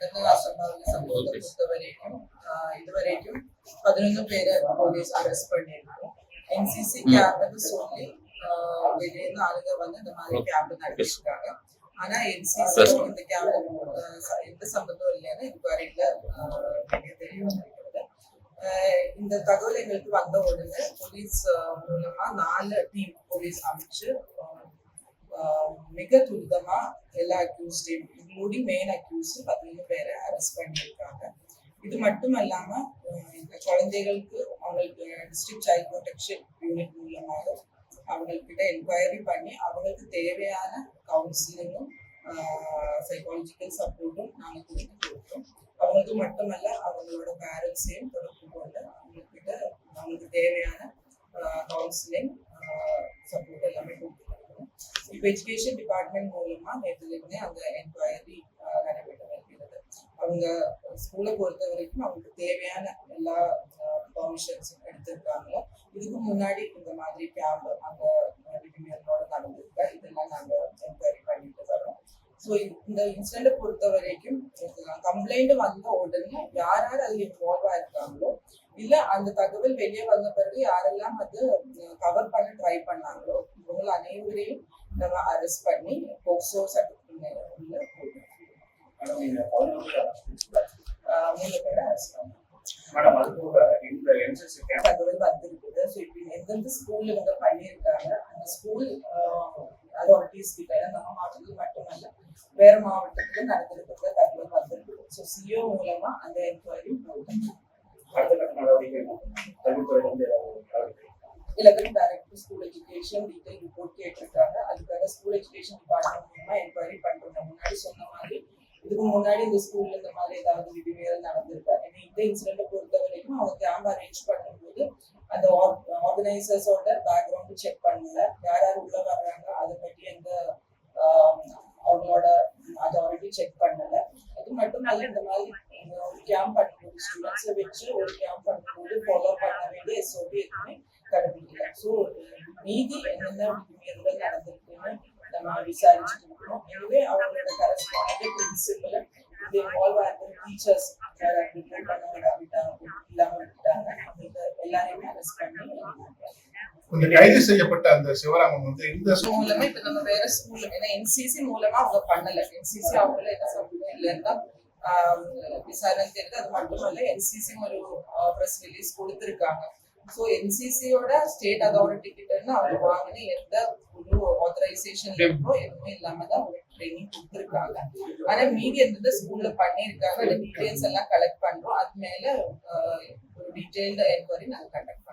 சம்பவத்தை இதுவரைக்கும் பதினொன்று பேரை போலீஸ் அரெஸ்ட் பண்ணியிருக்கோம் என்சிசி கேம்ப்னு சொல்லி ஆஹ் வெளியே இருந்து ஆளுங்க வந்து இந்த மாதிரி கேம்ப் நடத்திருக்காங்க ஆனா என்சிசி இந்த கேம்ப் எந்த சம்பந்தம் இல்லைன்னு வெளியே தெரிய வந்திருக்கிறது இந்த தகவல் எங்களுக்கு வந்த உடனே போலீஸ் மூலமா நாலு டீம் போலீஸ் அமைச்சு மிக துரிதமா எல்லா அக்யூஸ்டையும் இன்க்ளூடிங் மெயின் அக்யூஸ் பதினொன்று பேரை அரெஸ்ட் பண்ணியிருக்காங்க. இது மட்டும் இல்லாம இந்த குழந்தைகளுக்கு அவங்களுக்கு டிஸ்ட்ரிக்ட் சைல்ட் ப்ரொடெக்ஷன் யூனிட் மூலமாக அவங்கக்கிட்ட என்கொயரி பண்ணி அவங்களுக்கு தேவையான கவுன்சிலிங்கும் சைக்காலஜிக்கல் சப்போர்ட்டும் நாங்கள் கொடுத்து கொடுத்தோம். அவங்களுக்கு மட்டுமல்ல அவங்களோட பேரண்ட்ஸையும் தொடர்பு கொண்டு அவங்கக்கிட்ட அவங்களுக்கு தேவையான கவுன்சிலிங் இப்போ எஜுகேஷன் டிபார்ட்மெண்ட் மூலமா நேற்றுலேருந்தே அந்த என்கொயரி நடைபெற்று வருகிறது அவங்க ஸ்கூலை பொறுத்த வரைக்கும் அவங்களுக்கு தேவையான எல்லா பர்மிஷன்ஸும் எடுத்திருக்காங்களோ இதுக்கு முன்னாடி இந்த மாதிரி கேம்ப் அந்த விதிமுறைகளோட நடந்திருக்க இதெல்லாம் நாங்கள் என்கொயரி பண்ணிட்டு வரோம். ஸோ இந்த இன்சிடென்ட்டை பொறுத்த வரைக்கும் கம்ப்ளைண்ட் வந்த உடனே யார் யார் அதில் இன்வால்வ் ஆயிருக்காங்களோ இல்லை அந்த தகவல் வெளியே வந்த பிறகு யாரெல்லாம் அது கவர் பண்ண ட்ரை பண்ணாங்களோ இவங்க அனைவரையும் நம்ம அரெஸ்ட் பண்ணி போக்சோ சட்டத்தின் உள்ள தகவல் வந்திருக்குது. ஸோ இப்போ எந்தெந்த ஸ்கூல்ல இவங்க பண்ணியிருக்காங்க? அந்த ஸ்கூல் அதாரிட்டிஸ் கிட்ட நம்ம மாவட்டத்தில் மட்டுமல்ல வேற மாவட்டத்துல நடந்திருக்கிற தகவல் வந்திருக்குது. ஸோ சிஓ மூலமா அந்த என்கொயரி அடுத்த கட்ட நடவடிக்கை இலக்கண டைரக்டர் ஸ்கூல் எஜுகேஷன் ரிப்போர்ட் கேட்டிருக்காங்க அதுக்காக ஸ்கூல் எஜுகேஷன் டிபார்ட்மெண்ட் மூலமா என்கொயரி பண்றோம். முன்னாடி சொன்ன மாதிரி இதுக்கு முன்னாடி இந்த ஸ்கூல்ல இந்த மாதிரி ஏதாவது விதிமீறல் நடந்திருக்கா ஏன்னா இந்த இன்சிடென்ட்டை பொறுத்த வரைக்கும் அவங்க கேம்ப் அரேஞ்ச் பண்ணும்போது அந்த ஆர்கனைசர்ஸோட பேக்ரவுண்ட் செக் பண்ணல. யார் யார் உள்ள வர்றாங்க அதை பற்றி எந்த அவங்களோட அதாரிட்டி செக் பண்ணல. அது மட்டும் இல்ல இந்த மாதிரி ஒரு கேம்ப் பண்ணும்போது ஸ்டூடெண்ட்ஸை வச்சு ஒரு கேம்ப் பண்ணும்போது ஃபாலோ பண்ண வேண்டிய எஸ்ஓபி எதுவுமே கடைபிடிக்கல. ஸோ மீதி என்னென்ன விதிமீறல்கள் நடந்திருக்குன்னு நம்ம விசாரிச்சுட்டு இருக்கோம். எனவே அவங்களோட கரஸ்பாண்ட் பிரின்சிபல் இது இன்வால்வ் ஆகிற டீச்சர்ஸ் யார் அட்மிட் பண்ண விடாவிட்டாங்க இல்லாம விட்டுட்டாங்க அவங்க எல்லாரையுமே அரெஸ்ட் பண்ணி இந்த கைது செய்யப்பட்ட அந்த சிவராமன் வந்து இந்த மூலமா இப்ப நம்ம வேற ஸ்கூல் ஏன்னா என்சிசி மூலமா அவங்க பண்ணல. என்சிசி அவங்கள என்ன சம்பந்தம் இல்லைன்னா விசாரணை தெரியுது அது மட்டுமல்ல என்சிசி ஒரு ப்ரெஸ் ரிலீஸ் கொடுத்துருக்காங்க. ஸோ என்சிசியோட ஸ்டேட் அத்தாரிட்டி கிட்டன்னு அவங்க வாங்கின எந்த ஒரு ஆத்தரைசேஷன் இருக்கோ எதுவுமே இல்லாம தான் அவங்க ட்ரைனிங் கொடுத்துருக்காங்க. ஆனா மீதி எந்தெந்த ஸ்கூல்ல பண்ணியிருக்காங்க. அந்த டீடைல்ஸ் எல்லாம் கலெக்ட் பண்றோம். அது மேல ஒரு டீடைல்டு என்கொயரி நாங்கள் கண்டக்ட்